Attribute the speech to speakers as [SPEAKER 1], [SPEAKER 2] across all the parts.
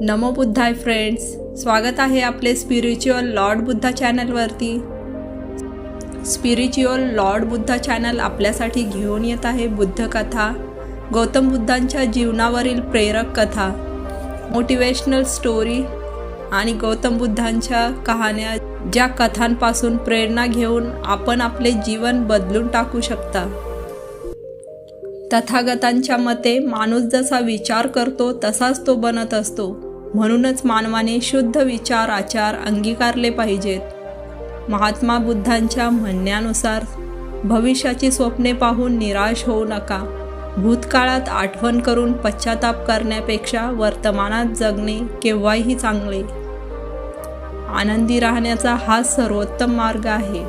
[SPEAKER 1] नमो बुद्धाय friends स्वागत आहे आपले स्पिरिच्युअल लॉर्ड बुद्धा चॅनलवरती स्पिरिच्युअल लॉर्ड बुद्धा चॅनल आपल्यासाठी घेऊन येत आहे बुद्ध कथा गौतम बुद्धांच्या जीवनावरील प्रेरक कथा मोटिवेशनल स्टोरी आणि गौतम बुद्धांच्या कहाण्या ज्या कथांपासून प्रेरणा घेऊन आपण आपले जीवन बदलून टाकू शकता. तथागतांच्या मते माणूस जसा विचार करतो तसाच तो बनत असतो. म्हणूनच मानवाने शुद्ध विचार आचार अंगीकारले पाहिजेत. महात्मा बुद्धांच्या म्हणण्यानुसार भविष्याची स्वप्ने पाहून निराश होऊ नका. भूतकाळात आठवण करून पश्चाताप करण्यापेक्षा वर्तमानात जगणे केव्हाही चांगले. आनंदी राहण्याचा हा सर्वोत्तम मार्ग आहे.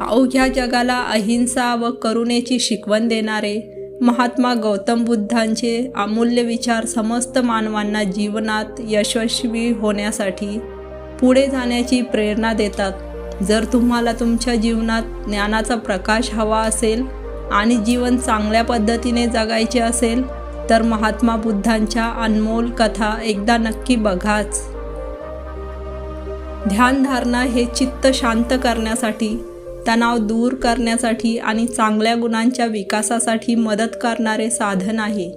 [SPEAKER 1] अवघ्या जगाला अहिंसा व करुणेची शिकवण देणारे महात्मा गौतम बुद्धांचे अमूल्य विचार समस्त मानवांना जीवनात यशस्वी होण्यासाठी पुढे जाण्याची प्रेरणा देतात. जर तुम्हाला तुमच्या जीवनात ज्ञानाचा प्रकाश हवा असेल आणि जीवन चांगल्या पद्धतीने जगायचे असेल तर महात्मा बुद्धांच्या अनमोल कथा एकदा नक्की बघाच. ध्यानधारणा हे चित्त शांत करण्यासाठी तणाव दूर करण्यासाठी आणि चांगल्या गुणांच्या विकासासाठी मदत करणारे साधन आहे.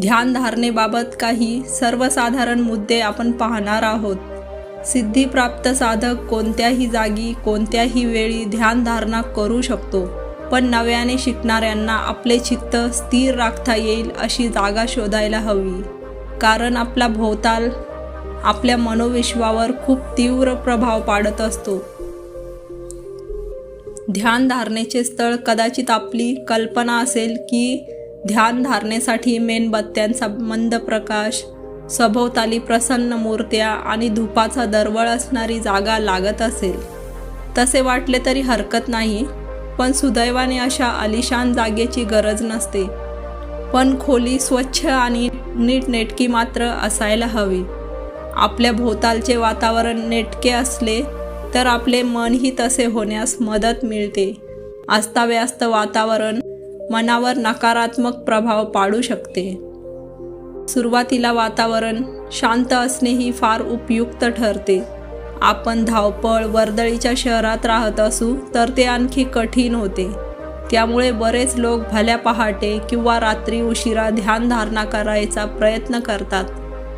[SPEAKER 1] ध्यानधारणेबाबत काही सर्वसाधारण मुद्दे आपण पाहणार आहोत. सिद्धीप्राप्त साधक कोणत्याही जागी कोणत्याही वेळी ध्यानधारणा करू शकतो पण नव्याने शिकणाऱ्यांना आपले चित्त स्थिर राखता येईल अशी जागा शोधायला हवी. कारण आपला भोवताल आपल्या मनोविश्वावर खूप तीव्र प्रभाव पाडत असतो. ध्यानधारणेचे स्थळ कदाचित आपली कल्पना असेल की ध्यानधारणेसाठी मेणबत्त्यांचा मंद प्रकाश सभोवताली प्रसन्न मूर्त्या आणि धुपाचा दरवळ असणारी जागा लागत असेल. तसे वाटले तरी हरकत नाही पण सुदैवाने अशा आलिशान जागेची गरज नसते. पण खोली स्वच्छ आणि नीटनेटकी मात्र असायला हवी. आपल्या भोवतालचे वातावरण नेटके असले तर आपले मनही तसे होण्यास मदत मिळते. अस्ताव्यस्त वातावरण मनावर नकारात्मक प्रभाव पाडू शकते. सुरुवातीला वातावरण शांत असणेही फार उपयुक्त ठरते. आपण धावपळ वर्दळीच्या शहरात राहत असू तर ते आणखी कठीण होते. त्यामुळे बरेच लोक भल्या पहाटे किंवा रात्री उशिरा ध्यानधारणा करायचा प्रयत्न करतात.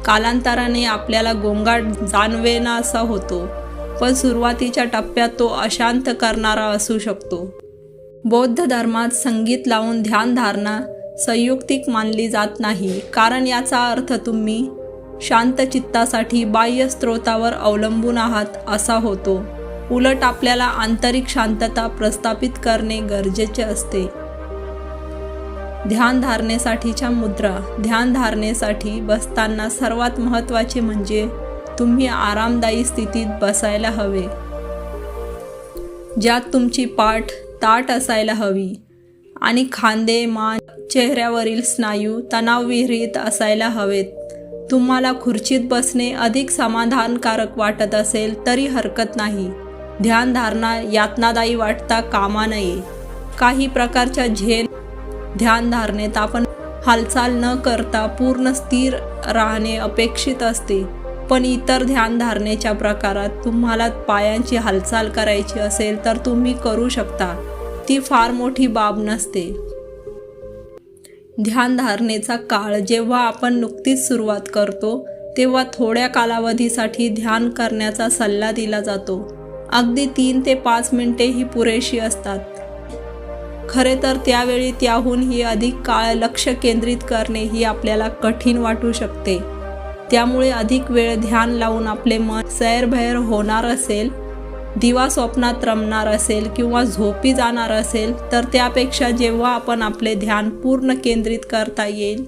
[SPEAKER 1] कालांतराने आपल्याला गोंगाट जाणवेना असा होतो. पण सुरुवातीच्या टप्प्यात तो अशांत करणारा असू शकतो. बौद्ध धर्मात संगीत लावून ध्यानधारणा संयुक्तिक मानली जात नाही. कारण याचा अर्थ तुम्ही शांत चित्तासाठी बाह्य स्त्रोतावर अवलंबून आहात असा होतो. उलट आपल्याला आंतरिक शांतता प्रस्थापित करणे गरजेचे असते. ध्यानधारणेसाठीच्या मुद्रा. ध्यानधारणेसाठी बसताना सर्वात महत्त्वाचे म्हणजे तुम्ही आरामदायी स्थितीत बसायला हवे. ज्यात तुमची पाठ ताट असायला हवी आणि खांदे मान चेहऱ्यावरील स्नायू तणावविरहित असायला हवेत. तुम्हाला खुर्चीत बसणे अधिक समाधानकारक वाटत असेल तरी हरकत नाही. ध्यानधारणा यातनादायी वाटता कामा नये. काही प्रकारच्या झेल ध्यानधारणेत आपण हालचाल न करता पूर्ण स्थिर राहणे अपेक्षित असते. पण इतर ध्यानधारणेच्या प्रकारात तुम्हाला पायांची हालचाल करायची असेल तर तुम्ही करू शकता. ती फार मोठी बाब नसते. ध्यानधारणेचा काळ जेव्हा आपण नुकतीच सुरुवात करतो तेव्हा थोड्या कालावधीसाठी ध्यान करण्याचा सल्ला दिला जातो. अगदी तीन ते पाच मिनिटे ही पुरेशी असतात. खरे तर त्यावेळी त्याहूनही अधिक काळ लक्ष केंद्रित करणे ही आपल्याला कठीण वाटू शकते. त्यामुळे अधिक वेळ ध्यान लावून आपले मन सैरभैर होणार असेल दिवा स्वप्नात रमणार असेल किंवा झोपी जाणार असेल तर त्यापेक्षा जेव्हा आपण आपले ध्यान पूर्ण केंद्रित करता येईल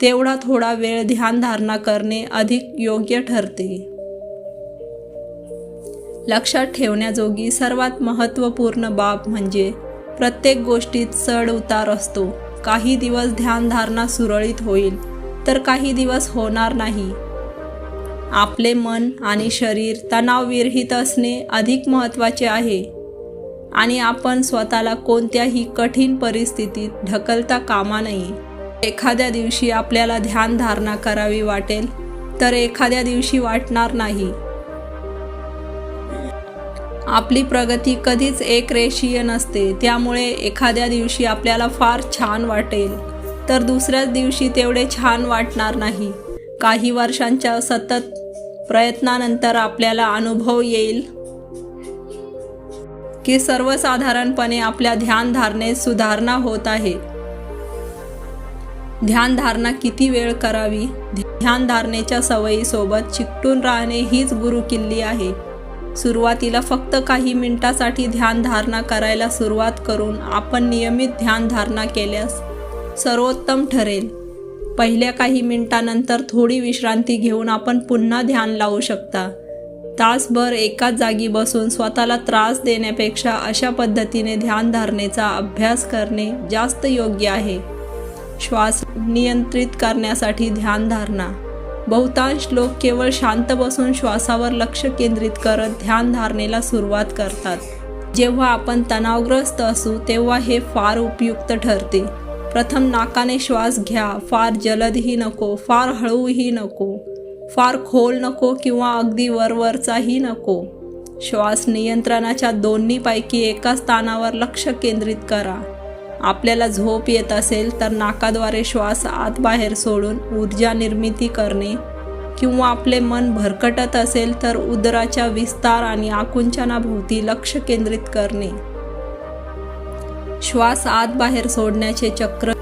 [SPEAKER 1] तेवढा थोडा वेळ ध्यानधारणा करणे अधिक योग्य ठरते. लक्षात ठेवण्याजोगी सर्वात महत्त्वपूर्ण बाब म्हणजे प्रत्येक गोष्टीत चढ उतार असतो. काही दिवस ध्यानधारणा सुरळीत होईल तर काही दिवस होणार नाही. आपले मन आणि शरीर तणावविरहित असणे अधिक महत्त्वाचे आहे. आणि आपण स्वतःला कोणत्याही कठीण परिस्थितीत ढकलता कामा नये. एखाद्या दिवशी आपल्याला ध्यान धारणा करावी वाटेल तर एखाद्या दिवशी वाटणार नाही. आपली प्रगती कधीच एक रेषीय नसते त्यामुळे एखाद्या दिवशी आपल्याला फार छान वाटेल. तर दुसऱ्याच दिवशी तेवढे छान वाटणार नाही. काही वर्षांच्या सतत प्रयत्नानंतर आपल्याला अनुभव येईल. की सर्वसाधारणपणे आपल्या ध्यानधारणेत सुधारणा होत आहे. ध्यानधारणा किती वेळ करावी? ध्यानधारणेच्या सवयीसोबत चिकटून राहणे हीच गुरुकिल्ली आहे. सुरुवातीला फक्त काही मिनिटासाठी ध्यानधारणा करायला सुरुवात करून आपण नियमित ध्यानधारणा केल्यास सर्वोत्तम ठरेल. पहिल्या काही मिनिटानंतर थोडी विश्रांती घेऊन आपण पुन्हा ध्यान लावू शकता. तासभर एकाच जागी बसून स्वतःला त्रास देण्यापेक्षा अशा पद्धतीने ध्यानधारणेचा अभ्यास करणे जास्त योग्य आहे. श्वास नियंत्रित करण्यासाठी ध्यानधारणा बहुतांश लोक केवळ शांत बसून श्वासावर लक्ष केंद्रित करत ध्यानधारणेला सुरुवात करतात. जेव्हा आपण तणावग्रस्त असू तेव्हा हे फार उपयुक्त ठरते. प्रथम नाकाने श्वास घ्या. फार जलदही नको. फार हळूही नको. फार खोल नको किंवा अगदी वरवरचाही नको. श्वास नियंत्रणाच्या दोन्हीपैकी एका स्थानावर लक्ष केंद्रित करा. आपल्याला झोप येत असेल तर नाकाद्वारे श्वास आत बाहेर सोडून ऊर्जा निर्मिती करणे किंवा आपले मन भरकटत असेल तर उदराच्या विस्तार आणि आकुंचनाभोवती लक्ष केंद्रित करणे. श्वास आत बाहेर सोडण्याचे चक्र.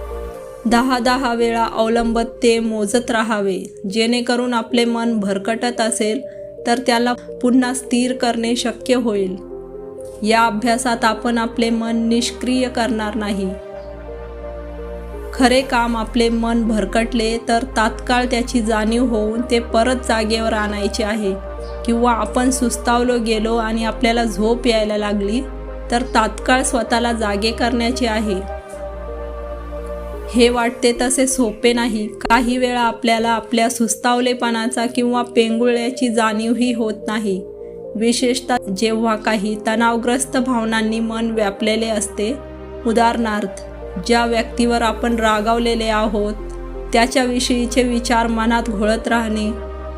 [SPEAKER 1] दहा दहा वेळा अवलंबत ते मोजत राहावे. जेणेकरून आपले मन भरकटत असेल तर त्याला पुन्हा स्थिर करणे शक्य होईल. या अभ्यासात आपण आपले मन निष्क्रिय करणार नाही. खरे काम आपले मन भरकटले तर तात्काळ त्याची जाणीव होऊन ते परत जागेवर आणायचे आहे. किंवा आपण सुस्तावलो गेलो आणि आपल्याला झोप यायला लागली तर तात्काळ स्वतःला जागे करण्याचे आहे. हे वाटते तसे सोपे नाही. काही वेळा आपल्याला आपल्या सुस्तावलेपणाचा किंवा पेंगुळ्याची जाणीवही होत नाही. विशेषतः जेव्हा काही तणावग्रस्त भावनांनी मन व्यापलेले असते. उदाहरणार्थ ज्या व्यक्तीवर आपण रागावलेले आहोत त्याच्याविषयीचे विचार मनात घोळत राहणे.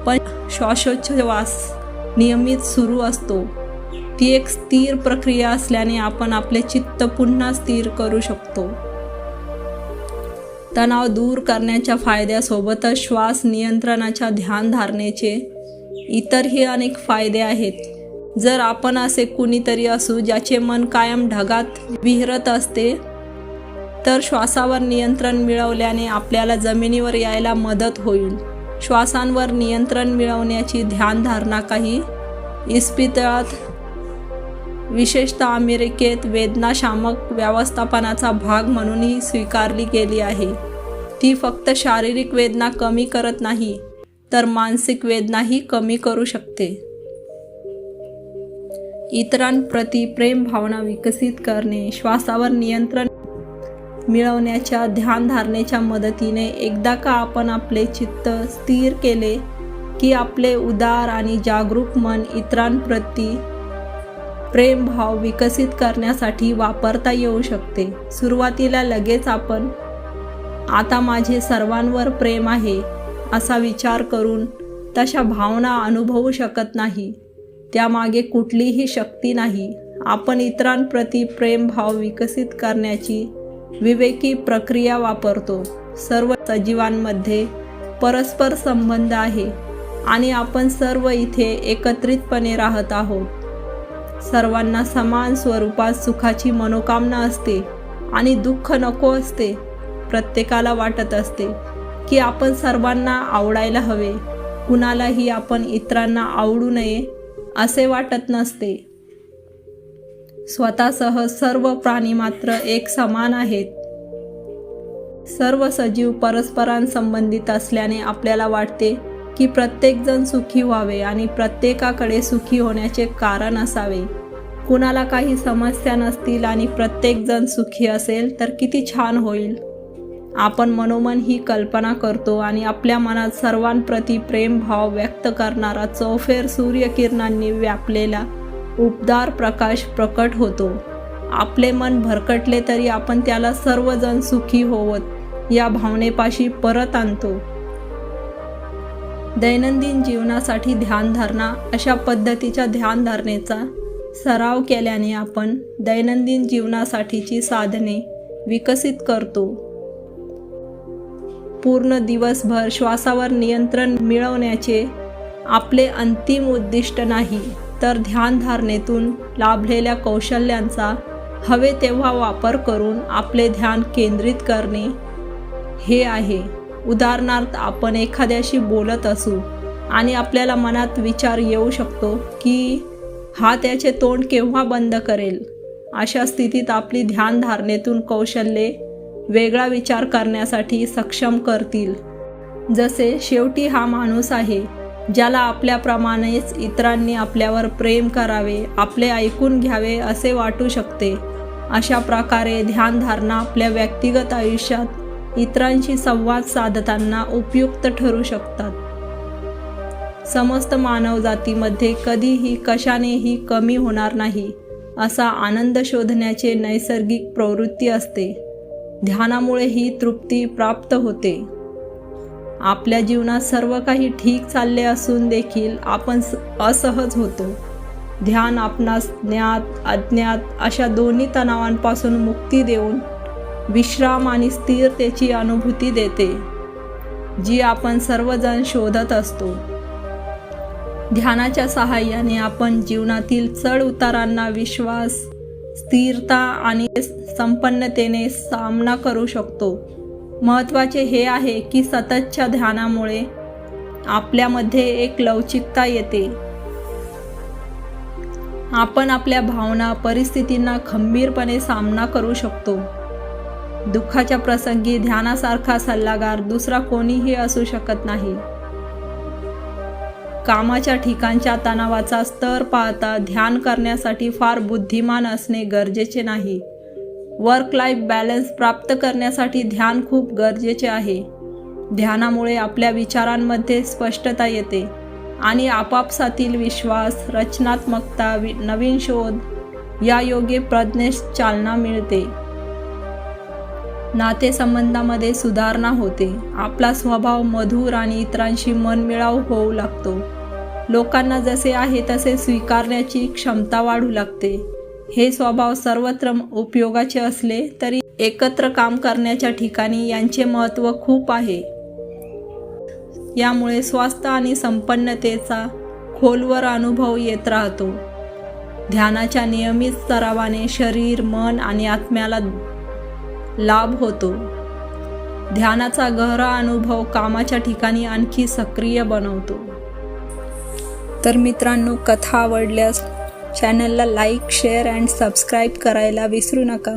[SPEAKER 1] पण श्वासोच्छवास नियमित सुरू असतो. ती एक स्थिर प्रक्रिया असल्याने आपण आपले चित्त पुन्हा स्थिर करू शकतो. तणाव दूर करण्याच्या फायद्यासोबतच श्वास नियंत्रणाच्या ध्यानधारणेचे इतरही अनेक फायदे आहेत. जर आपण असे कुणीतरी असू ज्याचे मन कायम ढगात विहरत असते तर श्वासावर नियंत्रण मिळवल्याने आपल्याला जमिनीवर यायला मदत होईल. श्वासांवर नियंत्रण मिळवण्याची ध्यानधारणा काही इस्पितळात विशेषतः अमेरिकेत वेदनाशामक व्यवस्थापनाचा भाग म्हणूनही स्वीकारली गेली आहे. ती फक्त शारीरिक वेदना कमी करत नाही तर मानसिक वेदनाही कमी करू शकते. इतरांप्रती प्रेम भावना विकसित करणे श्वासावर नियंत्रण मिळवण्याच्या ध्यानधारणेच्या मदतीने एकदा का आपण आपले चित्त स्थिर केले की आपले उदार आणि जागरूक मन इतरांप्रती प्रेमभाव विकसित करण्यासाठी वापरता येऊ शकते. सुरुवातीला लगेच आपण आता माझे सर्वांवर प्रेम आहे असा विचार करून तशा भावना अनुभवू शकत नाही. त्यामागे कुठलीही शक्ती नाही. आपण इतरांप्रती प्रेमभाव विकसित करण्याची विवेकी प्रक्रिया वापरतो. सर्व सजीवांमध्ये परस्पर संबंध आहे आणि आपण सर्व इथे एकत्रितपणे राहत आहोत. सर्वांना समान स्वरूपात सुखाची मनोकामना असते आणि दुःख नको असते प्रत्येकाला वाटत असते की आपण सर्वांना आवडायला हवे. कुणालाही आपण इतरांना आवडू नये असे वाटत नसते. स्वतःसह सर्व प्राणी मात्र एक समान आहेत. सर्व सजीव परस्परांसंबंधित असल्याने आपल्याला वाटते की प्रत्येकजण सुखी व्हावे आणि प्रत्येकाकडे सुखी होण्याचे कारण असावे. कुणाला काही समस्या नसतील आणि प्रत्येकजण सुखी असेल तर किती छान होईल. आपण मनोमन ही कल्पना करतो आणि आपल्या मनात सर्वांप्रती प्रेमभाव व्यक्त करणारा चौफेर सूर्यकिरणांनी व्यापलेला उबदार प्रकाश प्रकट होतो. आपले मन भरकटले तरी आपण त्याला सर्वजण सुखी होवत या भावनेपाशी परत आणतो. दैनंदिन जीवनासाठी ध्यानधारणा अशा पद्धतीच्या ध्यानधारणेचा सराव केल्याने आपण दैनंदिन जीवनासाठीची साधने विकसित करतो. पूर्ण दिवसभर श्वासावर नियंत्रण मिळवण्याचे आपले अंतिम उद्दिष्ट नाही तर ध्यानधारणेतून लाभलेल्या कौशल्यांचा हवे तेव्हा वापर करून आपले ध्यान केंद्रित करणे हे आहे. उदाहरणार्थ आपण एखाद्याशी बोलत असू आणि आपल्याला मनात विचार येऊ शकतो की हा त्याचे तोंड केव्हा बंद करेल? अशा स्थितीत आपली ध्यानधारणेतून कौशल्ये वेगळा विचार करण्यासाठी सक्षम करतील. जसे शेवटी हा माणूस आहे ज्याला आपल्याप्रमाणेच इतरांनी आपल्यावर प्रेम करावे आपले ऐकून घ्यावे असे वाटू शकते. अशा प्रकारे ध्यानधारणा आपल्या व्यक्तिगत आयुष्यात इतरांशी संवाद साधताना उपयुक्त ठरू शकतात. समस्त मानवजातीमध्ये कधीही कशानेही कमी होणार नाही असा आनंद शोधण्याचे नैसर्गिक प्रवृत्ती असते. ध्यानामुळे ही तृप्ती प्राप्त होते. आपल्या जीवनात सर्व काही ठीक चालले असून देखील आपण स- असहज होतो. ध्यान आपणास ज्ञात अज्ञात अशा दोन्ही तणावांपासून मुक्ती देऊन विश्राम आणि स्थिरतेची अनुभूती देते जी आपण सर्वजण शोधत असतो. ध्यानाच्या सहाय्याने आपण जीवनातील चढ उतारांना विश्वास स्थिरता आणि संपन्नतेने सामना करू शकतो. महत्त्वाचे हे आहे की सततच्या ध्यानामुळे आपल्यामध्ये एक लवचिकता येते. आपण आपल्या भावना परिस्थितींना खंबीरपणे सामना करू शकतो. दुःखाच्या प्रसंगी ध्यानासारखा सल्लागार दुसरा कोणीही असू शकत नाही. कामाच्या ठिकाणच्या तणावाचा स्तर पाहता ध्यान करण्यासाठी फार बुद्धिमान असणे गरजेचे नाही. वर्क लाईफ बॅलन्स प्राप्त करण्यासाठी ध्यान खूप गरजेचे आहे. ध्यानामुळे आपल्या विचारांमध्ये स्पष्टता येते आणि आपापसातील विश्वास रचनात्मकता वि- नवीन शोध या योगे प्रज्ञेस चालना मिळते. नातेसंबंधामध्ये सुधारणा होते. आपला स्वभाव मधुर आणि इतरांशी मनमिळाव होऊ लागतो. लोकांना जसे आहे तसे स्वीकारण्याची क्षमता वाढू लागते. हे स्वभाव सर्वत्र उपयोगाचे असले तरी एकत्र काम करण्याच्या ठिकाणी यांचे महत्त्व खूप आहे. यामुळे स्वास्थ्य आणि संपन्नतेचा खोलवर अनुभव येत राहतो. ध्यानाच्या नियमित सरावाने शरीर मन आणि आत्म्याला लाभ होतो. ध्यानाचा गहरा अनुभव कामाच्या ठिकाणी आणखी सक्रिय बनवतो. तर मित्रांनो कथा आवडल्यास चॅनलला लाईक शेअर अँड सबस्क्राईब करायला विसरू नका.